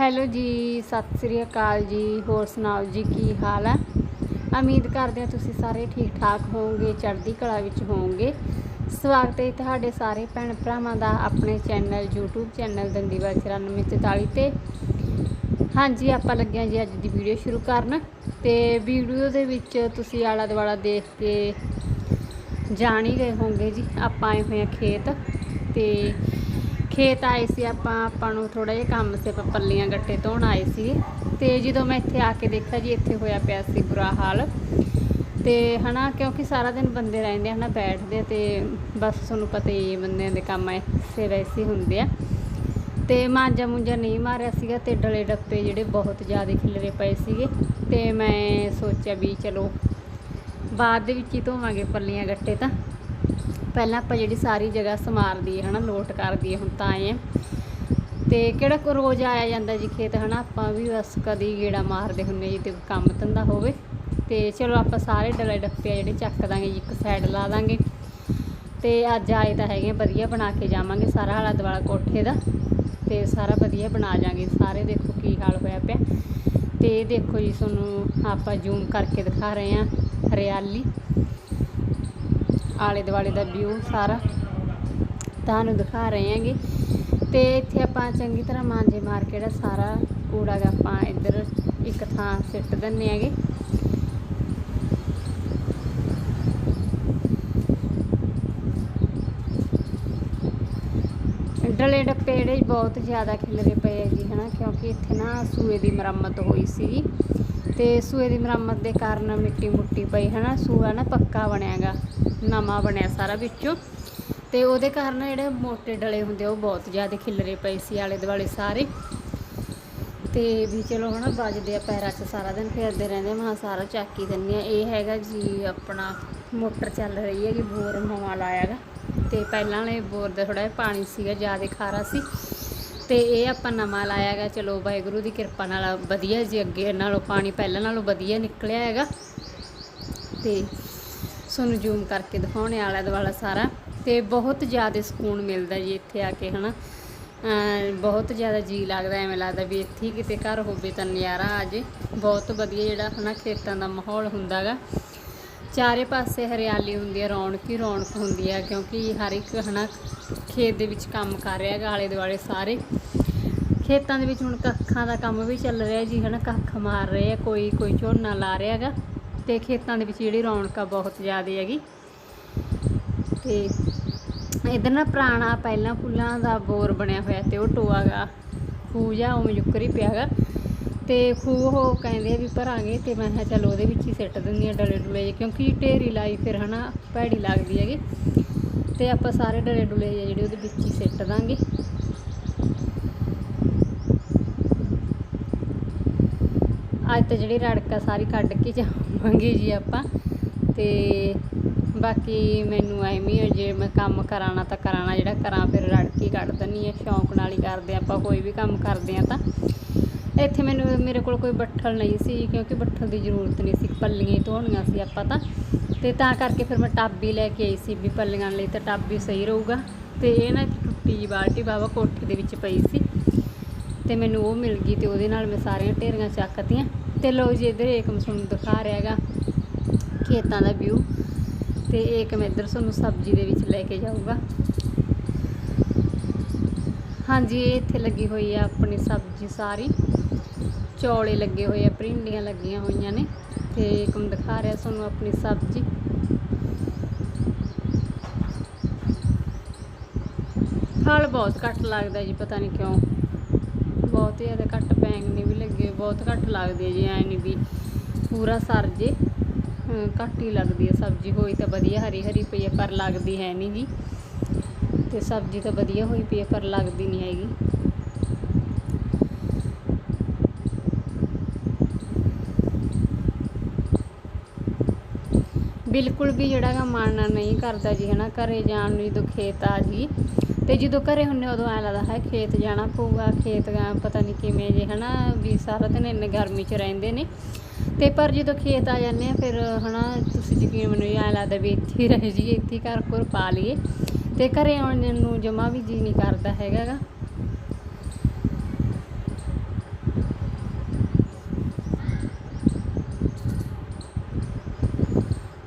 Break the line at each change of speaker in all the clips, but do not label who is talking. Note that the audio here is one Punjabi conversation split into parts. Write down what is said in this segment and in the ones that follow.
ਹੈਲੋ ਜੀ, ਸਤਿ ਸ੍ਰੀ ਅਕਾਲ ਜੀ, ਹੋਰ ਸੁਣਾਓ ਜੀ, ਕੀ ਹਾਲ ਹੈ? ਉਮੀਦ ਕਰਦੇ ਹਾਂ ਤੁਸੀਂ ਸਾਰੇ ਠੀਕ ਠਾਕ ਹੋਵੋਗੇ, ਚੜ੍ਹਦੀ ਕਲਾ ਵਿੱਚ ਹੋਵੋਗੇ। ਸਵਾਗਤ ਹੈ ਤੁਹਾਡੇ ਸਾਰੇ ਭੈਣ ਭਰਾਵਾਂ ਦਾ ਆਪਣੇ ਚੈਨਲ, YouTube ਚੈਨਲ ਦੰਦੀਵਾ 9444 ਤੇ। ਹਾਂਜੀ, ਆਪਾਂ ਲੱਗਿਆ ਜੀ ਅੱਜ ਦੀ ਵੀਡੀਓ ਸ਼ੁਰੂ ਕਰਨ ਤੇ ਵੀਡੀਓ ਦੇ ਵਿੱਚ ਤੁਸੀਂ ਆਲਾ ਦੁਆਲਾ ਦੇਖ ਕੇ ਜਾਣ ਹੀ ਗਏ ਹੋਵੋਗੇ ਜੀ। ਆਪਾਂ ਆਏ ਹੋਏ ਹਾਂ ਖੇਤ ਤੇ ਖੇਤ ਆਏ ਸੀ ਆਪਾਂ ਆਪਾਂ ਨੂੰ ਥੋੜਾ ਜਿਹਾ ਕੰਮ ਸੀ, ਆਪਾਂ ਪੱਲੀਆਂ ਗੱਟੇ ਧੋਣ ਆਏ ਸੀ। ਤੇ ਜਦੋਂ ਮੈਂ ਇੱਥੇ ਆ ਕੇ ਦੇਖਿਆ ਜੀ, ਇੱਥੇ ਹੋਇਆ ਪਿਆ ਸੀ ਬੁਰਾ ਹਾਲ। ਤੇ ਹਨਾ, ਕਿਉਂਕਿ ਸਾਰਾ ਦਿਨ ਬੰਦੇ ਰਹਿੰਦੇ ਹਨਾ, ਬੈਠਦੇ ਤੇ ਬਸ ਤੁਹਾਨੂੰ ਪਤਾ ਹੀ ਬੰਦਿਆਂ ਦੇ ਕੰਮ ਐਸੇ ਵੈਸੇ ਹੁੰਦੇ ਆ। ਤੇ ਮਾਂਜਾ ਮੁੰਜਾ ਨਹੀਂ ਮਾਰਿਆ ਸੀਗਾ ਤੇ ਡਲੇ ਡੱਪੇ ਜਿਹੜੇ ਬਹੁਤ ਜ਼ਿਆਦਾ ਖਿਲਰੇ ਪਏ ਸੀਗੇ। ਤੇ ਮੈਂ ਸੋਚਿਆ ਵੀ ਚਲੋ, ਬਾਅਦ ਦੇ ਵਿੱਚ ਹੀ ਧੋਵਾਂਗੇ ਪੱਲੀਆਂ ਗੱਟੇ ਤਾਂ। ਪਹਿਲਾਂ ਆਪਾਂ ਜਿਹੜੀ ਸਾਰੀ ਜਗ੍ਹਾ ਸਮਾਰ ਹੈ ਹਨਾ ਲੋਟ ਕਰ ਦਈਏ ਹੁਣ ਤਾਂ ਆਏ ਆ। ਤੇ ਕਿਹੜਾ ਕੋ ਰੋਜ਼ ਆਇਆ ਜਾਂਦਾ ਜੀ ਖੇਤ ਹਨਾ ਆਪਾਂ ਵੀ ਬਸ ਕਦੀ ਗੇੜਾ ਮਾਰਦੇ ਹੁੰਨੇ ਜੀ ਤੇ ਕੰਮ ਧੰਦਾ ਹੋਵੇ। ਤੇ ਚਲੋ ਆਪਾਂ ਸਾਰੇ ਡਲੇ ਡੱਪੇ ਆ ਜਿਹੜੇ ਚੱਕ ਦਾਂਗੇ ਜੀ ਇੱਕ ਸਾਈਡ ਲਾ ਦਾਂਗੇ। ਤੇ ਅੱਜ ਆਏ ਤਾਂ ਹੈਗੇ ਆ, ਵਧੀਆ ਬਣਾ ਕੇ ਜਾਵਾਂਗੇ ਸਾਰਾ ਆਲਾ ਦੁਆਲਾ ਕੋਠੇ ਦਾ। ਤੇ ਸਾਰਾ ਵਧੀਆ ਬਣਾ ਜਾਾਂਗੇ ਸਾਰੇ ਦੇਖੋ ਕੀ ਹਾਲ ਹੋਇਆ ਪਿਆ। ਤੇ ਦੇਖੋ ਜੀ ਤੁਹਾਨੂੰ ਆਪਾਂ ਜ਼ੂਮ ਕਰਕੇ ਦਿਖਾ ਰਹੇ ਹਾਂ ਹਰਿਆਲੀ। ਆਲੇ ਦੁਆਲੇ ਦਾ ਵਿਊ ਸਾਰਾ ਤੁਹਾਨੂੰ ਦਿਖਾ ਰਹੇ ਹਾਂਗੇ। ਤੇ ਇੱਥੇ ਆਪਾਂ ਚੰਗੀ ਤਰ੍ਹਾਂ ਮਾਂਜੇ ਮਾਰ ਕੇ ਜਿਹੜਾ ਸਾਰਾ ਕੂੜਾ ਗਾ ਆਪਾਂ ਇੱਧਰ ਇੱਕ ਥਾਂ ਸਿੱਟ ਦਿੰਨੇ ਹੈਗੇ। ਡਲੇ ਡੱਪੇ ਜਿਹੜੇ ਬਹੁਤ ਜ਼ਿਆਦਾ ਖਿਲਰੇ ਪਏ ਆ ਜੀ ਹਨਾ, ਕਿਉਂਕਿ ਇੱਥੇ ਨਾ ਸੂਏ ਦੀ ਮੁਰੰਮਤ ਹੋਈ ਸੀ ਤੇ ਸੂਏ ਦੀ ਮੁਰੰਮਤ ਦੇ ਕਾਰਨ ਮਿੱਟੀ ਮੁੱਟੀ ਪਈ ਹਨਾ, ਸੂਆ ਨਾ ਪੱਕਾ ਬਣਿਆਗਾ ਨਵਾਂ ਬਣਿਆ ਸਾਰਾ ਵਿੱਚੋਂ। ਤੇ ਉਹਦੇ ਕਾਰਨ ਜਿਹੜੇ ਮੋਟੇ ਡਲੇ ਹੁੰਦੇ ਆ, ਉਹ ਬਹੁਤ ਜ਼ਿਆਦਾ ਖਿਲਰੇ ਪਏ ਸੀ ਆਲੇ ਦੁਆਲੇ ਸਾਰੇ। ਤੇ ਵੀ ਚਲੋ ਹਨਾ, ਵੱਜਦੇ ਆ ਪੈਰਾਂ 'ਚ ਸਾਰਾ ਦਿਨ, ਫਿਰਦੇ ਰਹਿੰਦੇ ਮਾ ਸਾਰਾ ਚੱਕ ਹੀ ਦਿੰਦੇ ਆ ਇਹ ਹੈਗਾ ਜੀ ਆਪਣਾ ਮੋਟਰ ਚੱਲ ਰਹੀ ਹੈਗੀ ਬੋਰ ਨਵਾਂ ਲਾਇਆਗਾ ਤੇ ਪਹਿਲਾਂ ਵਾਲੇ ਬੋਰ ਦਾ ਥੋੜਾ ਜਿਹਾ ਪਾਣੀ ਸੀਗਾ, ਜ਼ਿਆਦਾ ਖਾਰਾ ਸੀ। ਤੇ ਇਹ ਆਪਾਂ ਨਵਾਂ ਲਾਇਆ ਲਾਇਆਗਾ ਚਲੋ ਵਾਹਿਗੁਰੂ ਦੀ ਕਿਰਪਾ ਨਾਲ ਵਧੀਆ ਜੀ, ਅੱਗੇ ਨਾਲੋਂ ਪਾਣੀ ਪਹਿਲਾਂ ਨਾਲੋਂ ਵਧੀਆ ਨਿਕਲਿਆ ਹੈਗਾ। ਤੇ ਤੁਹਾਨੂੰ ਜ਼ੂਮ ਕਰਕੇ ਦਿਖਾਉਣੇ ਆਲਾ ਦੁਆਲਾ ਸਾਰਾ। ਤੇ ਬਹੁਤ ਜ਼ਿਆਦਾ ਸਕੂਨ ਮਿਲਦਾ ਜੀ ਇੱਥੇ ਆ ਕੇ, ਹਨਾ। ਅਮ ਬਹੁਤ ਜ਼ਿਆਦਾ ਜੀ ਲੱਗਦਾ, ਐਵੇਂ ਲੱਗਦਾ ਵੀ ਇੱਥੇ ਹੀ ਕਿਤੇ ਘਰ ਹੋਵੇ ਤਾਂ ਨਜ਼ਾਰਾ ਆ ਜੇ। ਬਹੁਤ ਵਧੀਆ ਜਿਹੜਾ, ਹਨਾ, ਖੇਤਾਂ ਦਾ ਮਾਹੌਲ ਹੁੰਦਾਗਾ। ਚਾਰੇ ਪਾਸੇ ਹਰਿਆਲੀ ਹੁੰਦੀ ਹੈ ਰੌਣਕ ਹੀ ਰੌਣਕ ਹੁੰਦੀ ਹੈ ਕਿਉਂਕਿ ਹਰ ਇੱਕ, ਹਨਾ, ਖੇਤ ਦੇ ਵਿੱਚ ਕੰਮ ਕਰ ਰਿਹਾ ਹੈਗਾ, ਆਲੇ ਦੁਆਲੇ ਸਾਰੇ। ਖੇਤਾਂ ਦੇ ਵਿੱਚ ਹੁਣ ਕੱਖਾਂ ਦਾ ਕੰਮ ਵੀ ਚੱਲ ਰਿਹਾ ਜੀ, ਹਨਾ, ਕੱਖ ਮਾਰ ਰਹੇ ਆ, ਕੋਈ ਕੋਈ ਝੋਨਾ ਲਾ ਰਿਹਾ ਹੈਗਾ। ਤੇ ਖੇਤਾਂ ਦੇ ਵਿੱਚ ਜਿਹੜੀ ਰੌਣਕ ਆ ਬਹੁਤ ਜ਼ਿਆਦਾ ਹੈਗੀ। ਤੇ ਇਧਰ ਨਾ ਪੁਰਾਣਾ ਪਹਿਲਾਂ ਫੁੱਲਾਂ ਦਾ ਬੋਰ ਬਣਿਆ ਹੋਇਆ ਤੇ ਉਹ ਟੋਆਗਾ ਖੂਹ ਜਾ ਉਵੇਂ ਜੁਕਰੀ ਪਿਆਗਾ ਤੇ ਖੂਹ ਉਹ ਕਹਿੰਦੇ ਆ ਵੀ ਭਰਾਂਗੇ ਤੇ ਮੈਂ ਕਿਹਾ ਚਲ ਉਹਦੇ ਵਿੱਚ ਹੀ ਸਿੱਟ ਦਿੰਦੀ ਆ ਡਲੇ ਡੁਲੇ ਜਿਹੇ, ਕਿਉਂਕਿ ਢੇਰੀ ਲਾਈ ਫਿਰ ਹਨਾ ਭੈੜੀ ਲੱਗਦੀ ਹੈਗੀ। ਤੇ ਆਪਾਂ ਸਾਰੇ ਡਲੇ ਡੁਲੇ ਜਿਹੇ ਜਿਹੜੇ ਉਹਦੇ ਵਿੱਚ ਹੀ ਸਿੱਟ ਦਾਂਗੇ। ਅੱਜ ਤਾਂ ਜਿਹੜੀ ਰੜਕਾ ਸਾਰੀ ਕੱਢ ਕੇ ਜਾਵਾਂਗੇ ਜੀ ਆਪਾਂ। ਤੇ ਬਾਕੀ ਮੈਨੂੰ ਐਵੇਂ ਜੇ ਮੈਂ ਕੰਮ ਕਰਾਣਾ ਤਾਂ ਕਰਾਣਾ ਜਿਹੜਾ ਕਰਾਂ ਫਿਰ ਰੜਕੀ ਕੱਢ ਦਿੰਨੀ ਆ ਸ਼ੌਂਕ ਨਾਲ ਹੀ ਕਰਦੇ ਆਪਾਂ ਕੋਈ ਵੀ ਕੰਮ ਕਰਦੇ ਆ ਤਾਂ। ਇੱਥੇ ਮੈਨੂੰ, ਮੇਰੇ ਕੋਲ ਕੋਈ ਬੱਠਲ ਨਹੀਂ ਸੀ ਕਿਉਂਕਿ ਬੱਠਲ ਦੀ ਜ਼ਰੂਰਤ ਨਹੀਂ ਸੀ, ਪੱਲੀਆਂ ਹੀ ਧੋਣੀਆਂ ਸੀ ਆਪਾਂ ਤਾਂ। ਤੇ ਤਾਂ ਕਰਕੇ ਫਿਰ ਮੈਂ ਟਾਬੀ ਲੈ ਕੇ ਆਈ ਸੀ ਵੀ ਪੱਲੀਆਂ ਲਈ, ਤਾਂ ਟਾਬੀ ਸਹੀ ਰਹੂਗਾ। ਤੇ ਇਹ ਨਾ ਟੁੱਟੀ ਬਾਲਟੀ ਬਾਬਾ ਕੋਠੇ ਦੇ ਵਿੱਚ ਪਈ ਸੀ। ਤੇ ਮੈਨੂੰ ਉਹ ਮਿਲ ਗਈ ਤੇ ਉਹਦੇ ਨਾਲ ਮੈਂ ਸਾਰੀਆਂ ਢੇਰੀਆਂ ਚੱਕਤੀਆਂ। ਤੇ ਲੋ ਜੀ, ਇੱਧਰ ਏਕਮ ਤੁਹਾਨੂੰ ਦਿਖਾ ਰਿਹਾਗਾ ਖੇਤਾਂ ਦਾ ਵਿਊ ਤੇ ਮੈਂ ਇੱਧਰ ਤੁਹਾਨੂੰ ਸਬਜ਼ੀ ਦੇ ਵਿੱਚ ਲੈ ਕੇ ਜਾਊਗਾ। ਹਾਂਜੀ, ਇਹ ਇੱਥੇ ਲੱਗੀ ਹੋਈ ਆ ਆਪਣੀ ਸਬਜ਼ੀ ਸਾਰੀ। ਚੌਲੇ ਲੱਗੇ ਹੋਏ ਆ, ਭਿੰਡੀਆਂ ਲੱਗੀਆਂ ਹੋਈਆਂ ਨੇ। ਤੇ ਮੈਂ ਦਿਖਾ ਰਿਹਾ ਤੁਹਾਨੂੰ ਆਪਣੀ ਸਬਜ਼ੀ। ਫਲ ਬਹੁਤ ਘੱਟ ਲੱਗਦਾ ਜੀ, ਪਤਾ ਨਹੀਂ ਕਿਉਂ। ਬਹੁਤ ਜ਼ਿਆਦਾ ਘੱਟ ਬੈਂਗਣੀ ਵੀ ਲੱਗੇ, ਬਹੁਤ ਘੱਟ ਲੱਗਦੀ ਹੈ ਜੀ, ਐ ਨਹੀਂ ਵੀ ਪੂਰਾ ਸਰ ਜੇ। ਘੱਟ ਹੀ ਲੱਗਦੀ ਹੈ ਸਬਜ਼ੀ, ਹੋਈ ਤਾਂ ਵਧੀਆ ਹਰੀ ਹਰੀ ਪਈ ਹੈ, ਪਰ ਲੱਗਦੀ ਹੈ ਨਹੀਂ ਜੀ। ਤੇ ਸਬਜ਼ੀ ਤਾਂ ਵਧੀਆ ਹੋਈ ਪਈ ਹੈ, ਪਰ ਲੱਗਦੀ ਨਹੀਂ ਹੈਗੀ। ਬਿਲਕੁਲ ਵੀ ਜਿਹੜਾ ਗਾ ਮਨ ਨਹੀਂ ਕਰਦਾ ਜੀ, ਹਨਾ। ਘਰੇ ਜਾਣ ਨੂੰ ਜਦੋਂ ਖੇਤ ਆ ਜੀ ਤੇ ਜਦੋਂ ਘਰੇ ਹੁੰਨੇ ਉਦੋਂ ਐ ਲੱਗਦਾ ਹੈ ਖੇਤ ਜਾਣਾ ਪਊਗਾ, ਖੇਤ ਪਤਾ ਨਹੀਂ ਕਿਵੇਂ ਜੇ, ਹਨਾ, ਵੀ ਸਾਰਾ ਦਿਨ ਇੰਨੇ ਗਰਮੀ 'ਚ ਰਹਿੰਦੇ ਨੇ। ਤੇ ਪਰ ਜਦੋਂ ਖੇਤ ਆ ਜਾਂਦੇ ਆ, ਫਿਰ, ਹਨਾ, ਤੁਸੀਂ ਯਕੀਨ ਮੈਨੂੰ ਐ ਲੱਗਦਾ ਵੀ ਇੱਥੇ ਰਹਿ ਜਾਈਏ, ਇੱਥੇ ਘਰ ਘਰ ਪਾ ਲਈਏ। ਤੇ ਘਰੇ ਆਉਣ ਨੂੰ ਜਮਾ ਵੀ ਜੀ ਨਹੀਂ ਕਰਦਾ ਹੈਗਾ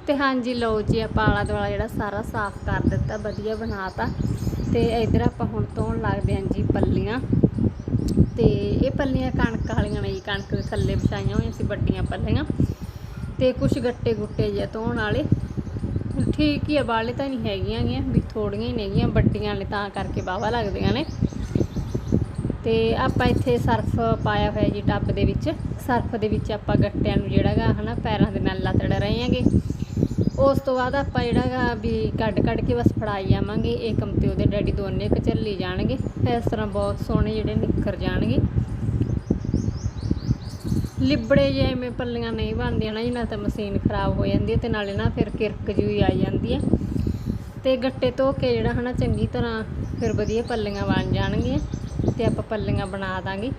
ਤੇ ਹਾਂਜੀ ਲਓ ਜੀ, ਆਪਾਂ ਆਲਾ ਦੁਆਲਾ ਜਿਹੜਾ ਸਾਰਾ ਸਾਫ਼ ਕਰ ਦਿੱਤਾ, ਵਧੀਆ ਬਣਾਤਾ। ਤੇ ਇਧਰ ਆਪਾਂ ਹੁਣ ਧੋਣ ਲੱਗਦੇ ਹਾਂ ਜੀ ਪੱਲੀਆਂ। ਤੇ ਇਹ ਪੱਲੀਆਂ ਕਣਕ ਵਾਲੀਆਂ ਨੇ ਜੀ, ਕਣਕ ਦੇ ਥੱਲੇ ਵਿਛਾਈਆਂ ਹੋਈਆਂ ਸੀ ਵੱਡੀਆਂ ਪੱਲੀਆਂ। ਤੇ ਕੁਝ ਗੱਟੇ ਗੁੱਟੇ ਜੇ ਧੋਣ ਵਾਲੇ। ਠੀਕ ਹੀ ਆ ਵਾਲੇ ਤਾਂ ਨਹੀਂ ਹੈਗੀਆਂ ਗੀਆਂ, ਵੀ ਥੋੜੀਆਂ ਹੀ ਨੇਗੀਆਂ, ਵੱਡੀਆਂ ਨੇ ਤਾਂ ਕਰਕੇ ਬਾਵਾ ਲੱਗਦੀਆਂ ਨੇ। ਤੇ ਆਪਾਂ ਇੱਥੇ ਸਰਫ ਪਾਇਆ ਹੋਇਆ ਜੀ, ਟੱਬ ਦੇ ਵਿੱਚ। ਸਰਫ ਦੇ ਵਿੱਚ ਆਪਾਂ ਗੱਟਿਆਂ ਨੂੰ ਜਿਹੜਾਗਾ ਹਨਾ, ਪੈਰਾਂ ਦੇ ਨਾਲ ਲੱਤੜ ਰਹੇ ਹਾਂਗੇ। ਉਸ ਤੋਂ ਬਾਅਦ ਆਪਾਂ ਜਿਹੜਾਗਾ ਵੀ ਕੱਢ ਕੱਢ ਕੇ ਬਸ ਫੜਾਈ ਜਾਵਾਂਗੇ। ਇਹ ਕੰਪਿਓ ਦੇ ਡੈਡੀ ਦੋਨੇ ਕੁ ਚੱਲੀ ਜਾਣਗੇ ਇਸ ਤਰ੍ਹਾਂ ਬਹੁਤ ਸੋਹਣੇ ਜਿਹੜੇ ਨਿੱਖਰ ਜਾਣਗੇ। ਲਿਬੜੇ ਜੇ ਐਵੇਂ ਪੱਲੀਆਂ ਨਹੀਂ ਬਣਦੀਆਂ ਨਾ ਇਹਨਾਂ ਤਾਂ ਮਸ਼ੀਨ ਖਰਾਬ ਹੋ ਜਾਂਦੀ ਹੈ ਤੇ ਨਾਲੇ ਨਾ ਫਿਰ ਕਿਰਕ ਜਿਹੀ ਆ ਜਾਂਦੀ ਹੈ। ਤੇ ਗੱਟੇ ਧੋ ਕੇ ਜਿਹੜਾ ਹਨਾ ਚੰਗੀ ਤਰ੍ਹਾਂ ਫਿਰ ਵਧੀਆ ਪੱਲੀਆਂ ਬਣ ਜਾਣਗੀਆਂ ਤੇ ਆਪਾਂ ਪੱਲੀਆਂ ਬਣਾ ਦਾਂਗੇ।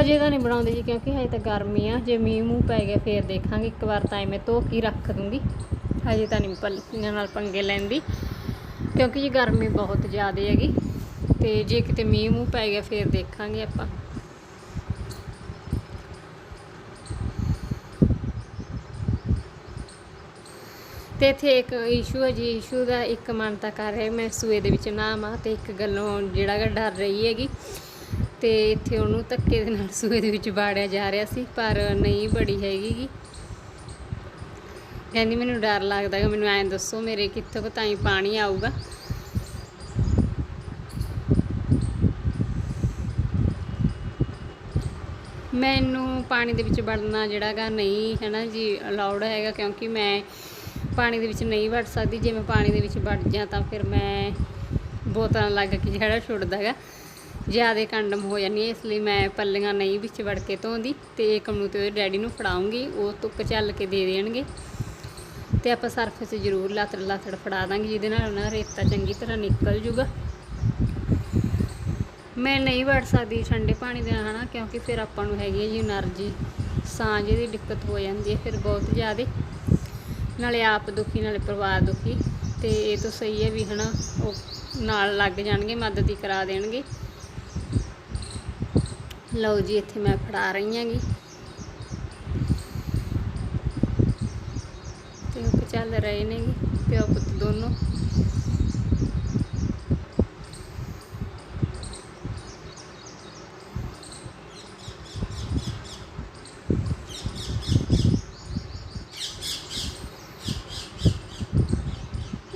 ਹਜੇ ਤਾਂ ਨਹੀਂ ਬਣਾਉਂਦੇ ਜੀ, ਕਿਉਂਕਿ ਹਜੇ ਤਾਂ ਗਰਮੀ ਆ। ਜੇ ਮੀਂਹ ਮੂੰਹ ਪੈ ਗਿਆ, ਫੇਰ ਦੇਖਾਂਗੇ। ਇੱਕ ਵਾਰ ਤਾਂ ਐਵੇਂ ਧੋ ਕੇ ਹੀ ਰੱਖ ਦੂੰਗੀ। ਹਜੇ ਤਾਂ ਨਹੀਂ ਪੱਲੀਆਂ ਨਾਲ ਪੰਗੇ ਲੈਂਦੀ। ਕਿਉਂਕਿ ਜੀ ਗਰਮੀ ਬਹੁਤ ਜ਼ਿਆਦਾ ਹੈਗੀ। ਤੇ ਜੇ ਕਿਤੇ ਮੀਂਹ ਮੂੰਹ ਪੈ ਗਿਆ, ਫੇਰ ਦੇਖਾਂਗੇ ਆਪਾਂ। ਤੇ ਇੱਥੇ ਇੱਕ ਇਸ਼ੂ ਹੈ ਜੀ। ਇਸ਼ੂ ਦਾ ਇੱਕ ਮਨ ਤਾਂ ਕਰ ਰਿਹਾ ਮੈਂ ਸੂਏ ਦੇ ਵਿੱਚ ਨਾਵਾਂ ਤੇ ਇੱਕ ਗੱਲੋਂ ਜਿਹੜਾ ਡਰ ਰਹੀ ਹੈਗੀ। ਤੇ ਇੱਥੇ ਉਹਨੂੰ ਧੱਕੇ ਦੇ ਨਾਲ ਸੂਏ ਦੇ ਵਿੱਚ ਬਾੜਿਆ ਜਾ ਰਿਹਾ ਸੀ, ਪਰ ਨਹੀਂ ਬੜੀ ਹੈਗੀ ਕਹਿੰਦੀ ਮੈਨੂੰ ਡਰ ਲੱਗਦਾ ਕਿ ਮੈਨੂੰ ਐਂ ਦੱਸੋ ਮੇਰੇ ਕਿੱਥੋਂ ਕੁ ਤਾਈਂ ਪਾਣੀ ਆਊਗਾ। ਮੈਨੂੰ ਪਾਣੀ ਦੇ ਵਿੱਚ ਵੜਨਾ ਜਿਹੜਾਗਾ ਨਹੀਂ ਹੈ ਨਾ ਜੀ ਅਲਾਉਡ ਹੈਗਾ, ਕਿਉਂਕਿ ਮੈਂ ਪਾਣੀ ਦੇ ਵਿੱਚ ਨਹੀਂ ਵੜ ਸਕਦੀ। ਜੇ ਮੈਂ ਪਾਣੀ ਦੇ ਵਿੱਚ ਵੜ ਜਾਂ ਤਾਂ ਫਿਰ ਮੈਂ ਬੋਤਲਾਂ ਲੱਗ ਕੇ ਜਿਹੜਾ ਛੁੱਟਦਾ ਹੈਗਾ ਜ਼ਿਆਦਾ ਕੰਡਮ ਹੋ ਜਾਂਦੀ ਹੈ ਇਸ ਲਈ ਮੈਂ ਪੱਲੀਆਂ ਨਹੀਂ ਵਿੱਚ ਵੜ ਕੇ ਧੋਂਦੀ ਤੇ ਇਹ ਕਮਨੂ ਤੇ ਉਹਦੇ ਡੈਡੀ ਨੂੰ ਫੜਾਉਂਗੀ, ਉਹ ਤੁੱਕ ਚੱਲ ਕੇ ਦੇ ਦੇਣਗੇ। ਤੇ ਆਪਾਂ ਸਰਫ ਸਰਫੇਸ ਜ਼ਰੂਰ ਲਾਤੜ ਲਾਤੜ ਫੜਾ ਦਾਂਗੇ, ਜਿਹਦੇ ਨਾਲ ਉਹਨਾਂ ਰੇਤਾ ਚੰਗੀ ਤਰ੍ਹਾਂ ਨਿਕਲ ਜੂਗਾ। ਮੈਂ ਨਹੀਂ ਵੜ ਸਕਦੀ ਠੰਡੇ ਪਾਣੀ ਦੇ ਹਨਾ, ਕਿਉਂਕਿ ਫਿਰ ਆਪਾਂ ਨੂੰ ਹੈਗੀ ਹੈ ਜੀ એનર્ਜੀ। ਸਾਂਝ ਦੀ ਦਿੱਕਤ ਹੋ ਜਾਂਦੀ ਹੈ ਫਿਰ ਬਹੁਤ ਜ਼ਿਆਦਾ। ਨਾਲੇ ਆਪ ਦੁਖੀ, ਨਾਲੇ ਪਰਿਵਾਰ ਦੁਖੀ। ਤੇ ਇਹ ਤਾਂ ਸਹੀ ਹੈ ਵੀ, ਹਨਾ, ਉਹ ਨਾਲ ਲੱਗ ਜਾਣਗੇ, ਮਦਦ ਹੀ ਕਰਾ ਦੇਣਗੇ। ਲਓ ਜੀ, ਇੱਥੇ ਮੈਂ ਫੜਾ ਰਹੀ ਹਾਂਗੀ। ਤੇ ਉਹ ਚੱਲ ਰਹੇ ਨੇ ਪਿਓ ਪੁੱਤ ਦੋਨੋਂ।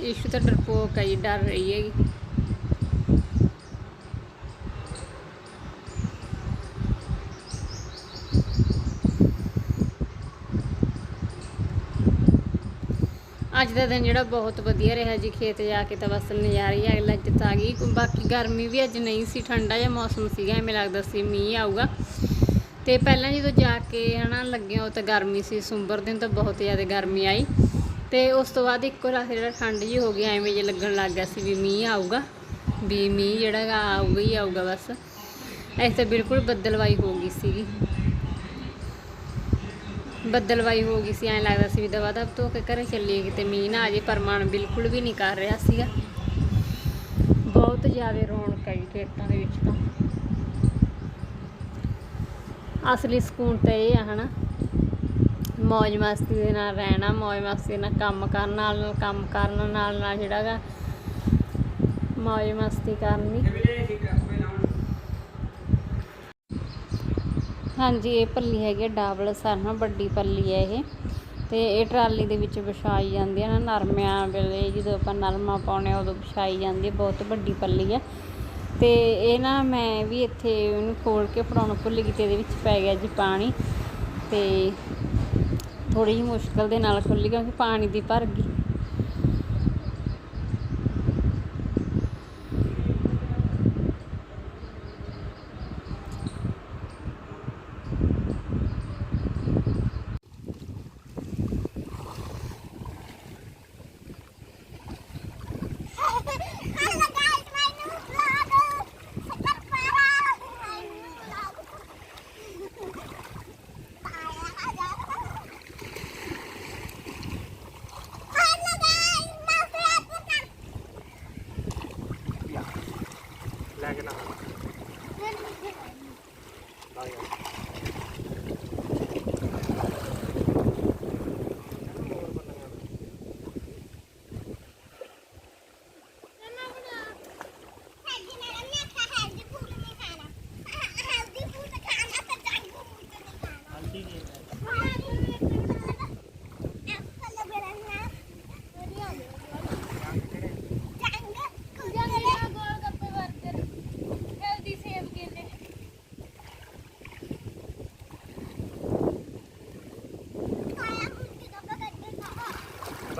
ਇਸ਼ੂ ਤਾਂ ਡਰਪੋਕ ਹੈ ਜੀ, ਡਰ ਰਹੀ ਹੈਗੀ। ਅੱਜ ਦਾ ਦਿਨ ਜਿਹੜਾ ਬਹੁਤ ਵਧੀਆ ਰਿਹਾ ਜੀ, ਖੇਤ ਜਾ ਕੇ ਤਾਂ ਬਸ ਨਜ਼ਾਰਾ ਹੀ ਅਗਲਾ ਜਿੱਤ ਆ ਗਈ ਬਾਕੀ ਗਰਮੀ ਵੀ ਅੱਜ ਨਹੀਂ ਸੀ, ਠੰਡਾ ਜਿਹਾ ਮੌਸਮ ਸੀਗਾ, ਐਵੇਂ ਲੱਗਦਾ ਸੀ ਮੀਂਹ ਆਊਗਾ। ਤੇ ਪਹਿਲਾਂ ਜਦੋਂ ਜਾ ਕੇ ਹਨਾ ਲੱਗਿਆ ਉਹ ਤਾਂ ਗਰਮੀ ਸੀ ਸੁੰਬਰ ਦਿਨ ਤਾਂ ਬਹੁਤ ਜ਼ਿਆਦਾ ਗਰਮੀ ਆਈ। ਤੇ ਉਸ ਤੋਂ ਬਾਅਦ ਇੱਕੋ ਰਾਤ ਜਿਹੜਾ ਠੰਡ ਜੀ ਹੋ ਗਈ, ਐਵੇਂ ਜੇ ਲੱਗਣ ਲੱਗ ਗਿਆ ਸੀ ਵੀ ਮੀਂਹ ਆਊਗਾ, ਵੀ ਮੀਂਹ ਜਿਹੜਾ ਗਾ ਆਊਗਾ ਹੀ ਆਊਗਾ ਬਸ। ਐਸੇ ਤਾਂ ਬਿਲਕੁਲ ਬੱਦਲਵਾਈ ਹੋ ਗਈ ਸੀਗੀ। ਬੱਦਲਵਾਈ ਹੋ ਗਈ ਸੀ, ਐਂ ਲੱਗਦਾ ਸੀ ਵੀ ਦਵਾ ਦਬ ਧੋ ਕੇ ਘਰੇ ਚੱਲੀਏ ਕਿਤੇ, ਮੀਂਹ ਨਾ ਆ ਜੇ ਪਰ ਬਿਲਕੁਲ ਵੀ ਨਹੀਂ ਕਰ ਰਿਹਾ ਸੀਗਾ। ਬਹੁਤ ਜ਼ਿਆਦਾ ਰੌਣਕ ਹੈ ਖੇਤਾਂ ਦੇ ਵਿੱਚ ਤਾਂ। ਅਸਲੀ ਸਕੂਨ ਤਾਂ ਇਹ ਆ, ਹਨਾ। ਮੌਜ ਮਸਤੀ ਦੇ ਨਾਲ ਰਹਿਣਾ, ਮੌਜ ਮਸਤੀ ਨਾਲ ਕੰਮ ਕਰਨ, ਨਾਲ ਕੰਮ ਕਰਨ, ਨਾਲ ਨਾਲ ਜਿਹੜਾਗਾ ਮੌਜ ਮਸਤੀ ਕਰਨੀ। ਹਾਂਜੀ, ਇਹ ਪੱਲੀ ਹੈਗੀ ਆ ਸਾਰਿਆਂ ਸਰਨਾ ਵੱਡੀ ਪੱਲੀ ਹੈ ਇਹ। ਤੇ ਇਹ ਟਰਾਲੀ ਦੇ ਵਿੱਚ ਵਿਛਾਈ ਜਾਂਦੀ ਹੈ ਨਾ ਨਰਮਿਆਂ ਵੇਲੇ ਜਦੋਂ ਆਪਾਂ ਨਰਮਾ ਪਾਉਣੇ ਆ, ਉਦੋਂ ਵਿਛਾਈ ਜਾਂਦੀ ਹੈ ਬਹੁਤ ਵੱਡੀ ਪੱਲੀ ਹੈ ਤੇ ਇਹ ਨਾ ਮੈਂ ਵੀ ਇੱਥੇ ਉਹਨੂੰ ਖੋਲ ਕੇ ਫੜਾਉਣ ਭੁੱਲ ਗਈ ਤੇ ਇਹਦੇ ਵਿੱਚ ਪੈ ਗਿਆ ਜੀ ਪਾਣੀ। ਤੇ ਥੋੜੀ ਜਿਹੀ ਮੁਸ਼ਕਲ ਦੇ ਨਾਲ ਖੁੱਲੀ ਕਿਉਂਕਿ ਪਾਣੀ ਦੀ ਭਰ ਗਈ।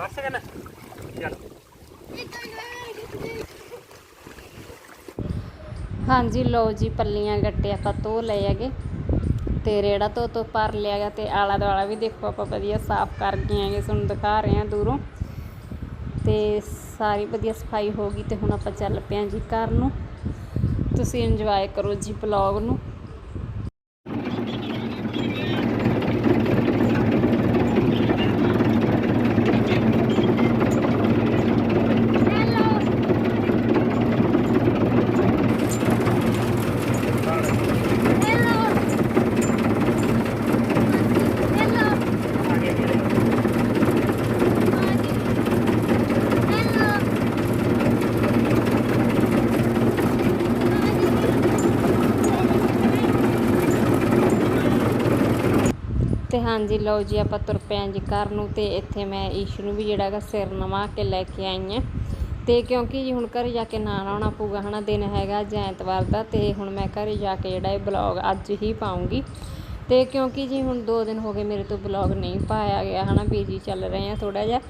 ਬਸ ਕਰ ਚੱਲ।
ਹਾਂਜੀ, ਲਓ ਜੀ, ਪੱਲੀਆਂ ਗੱਟੇ ਆਪਾਂ ਧੋ ਲਏ ਹੈਗੇ। ਤੇ ਰੇੜਾ ਧੋ ਧੋ ਭਰ ਲਿਆ ਗਾ ਤੇ ਆਲਾ ਦੁਆਲਾ ਵੀ ਦੇਖੋ ਆਪਾਂ ਵਧੀਆ ਸਾਫ਼ ਕਰ ਗਏ ਹੈਗੇ, ਤੁਹਾਨੂੰ ਦਿਖਾ ਰਹੇ ਹਾਂ ਦੂਰੋਂ। ਤੇ ਸਾਰੀ ਵਧੀਆ ਸਫ਼ਾਈ ਹੋ ਗਈ ਤੇ ਹੁਣ ਆਪਾਂ ਚੱਲ ਪਏ ਹਾਂ ਜੀ ਘਰ ਨੂੰ। ਤੁਸੀਂ ਇੰਜੋਏ ਕਰੋ ਜੀ ਵਲੌਗ ਨੂੰ। ਹਾਂਜੀ, ਲਓ ਜੀ, ਆਪਾਂ ਤੁਰ ਪਏ ਹਾਂ ਜੀ ਘਰ ਨੂੰ ਤੇ ਇੱਥੇ ਮੈਂ ਈਸ਼ ਨੂੰ ਵੀ ਜਿਹੜਾ ਹੈਗਾ ਸਿਰ ਨਵਾ ਕੇ ਲੈ ਕੇ ਆਈ ਹਾਂ ਤੇ ਕਿਉਂਕਿ ਜੀ ਹੁਣ ਘਰ ਜਾ ਕੇ ਨਾ ਆਉਣਾ ਪਊਗਾ, ਹਨਾ, ਦਿਨ ਹੈਗਾ ਅੱਜ ਐਤਵਾਰ ਦਾ ਤੇ ਹੁਣ ਮੈਂ ਘਰ ਜਾ ਕੇ ਜਿਹੜਾ ਇਹ ਬਲੌਗ ਅੱਜ ਹੀ ਪਾਉਂਗੀ ਤੇ ਕਿਉਂਕਿ ਜੀ ਹੁਣ 2 ਦਿਨ ਹੋ ਗਏ ਮੇਰੇ ਤੋਂ ਬਲੌਗ ਨਹੀਂ ਪਾਇਆ ਗਿਆ, ਹਨਾ ਬੀਜੀ ਚੱਲ ਰਹੇ ਆ ਥੋੜਾ ਜਿਹਾ।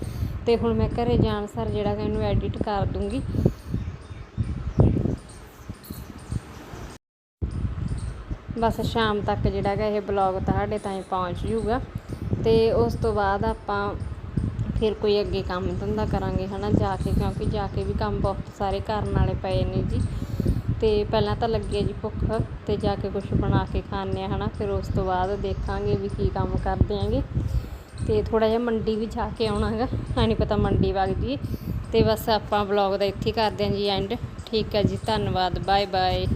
ਤੇ ਹੁਣ ਮੈਂ ਘਰੇ ਜਾਣ ਸਰ ਜਿਹੜਾ ਗਾ ਇਹਨੂੰ ਐਡਿਟ ਕਰ ਦੂੰਗੀ। ਬਸ ਸ਼ਾਮ ਤੱਕ ਜਿਹੜਾ ਹੈਗਾ ਇਹ ਬਲੌਗ ਤੁਹਾਡੇ ਤਾਈਂ ਪਹੁੰਚ ਜੂਗਾ। ਤੇ ਉਸ ਤੋਂ ਬਾਅਦ ਆਪਾਂ ਫਿਰ ਕੋਈ ਅੱਗੇ ਕੰਮ ਧੰਦਾ ਕਰਾਂਗੇ, ਹਨਾ, ਜਾ ਕੇ, ਕਿਉਂਕਿ ਜਾ ਕੇ ਵੀ ਕੰਮ ਬਹੁਤ ਸਾਰੇ ਕਰਨ ਵਾਲੇ ਪਏ ਨੇ ਜੀ। ਤੇ ਪਹਿਲਾਂ ਤਾਂ ਲੱਗੀ ਹੈ ਜੀ ਭੁੱਖ ਤੇ ਜਾ ਕੇ ਕੁਝ ਬਣਾ ਕੇ ਖਾਣੇ ਆ, ਹਨਾ, ਫਿਰ ਉਸ ਤੋਂ ਬਾਅਦ ਦੇਖਾਂਗੇ ਵੀ ਕੀ ਕੰਮ ਕਰਦੇ ਆਂਗੇ। ਤੇ ਥੋੜਾ ਜਿਹਾ ਮੰਡੀ ਵੀ ਜਾ ਕੇ ਆਉਣਾ ਹੈਗਾ ਐ ਨਹੀਂ ਪਤਾ ਮੰਡੀ ਵਗ ਜੀ ਤੇ ਬਸ ਆਪਾਂ ਵਲੌਗ ਦਾ ਇੱਥੇ ਹੀ ਕਰਦੇ ਹਾਂ ਜੀ ਐਂਡ ਠੀਕ ਹੈ ਜੀ, ਧੰਨਵਾਦ ਬਾਏ ਬਾਏ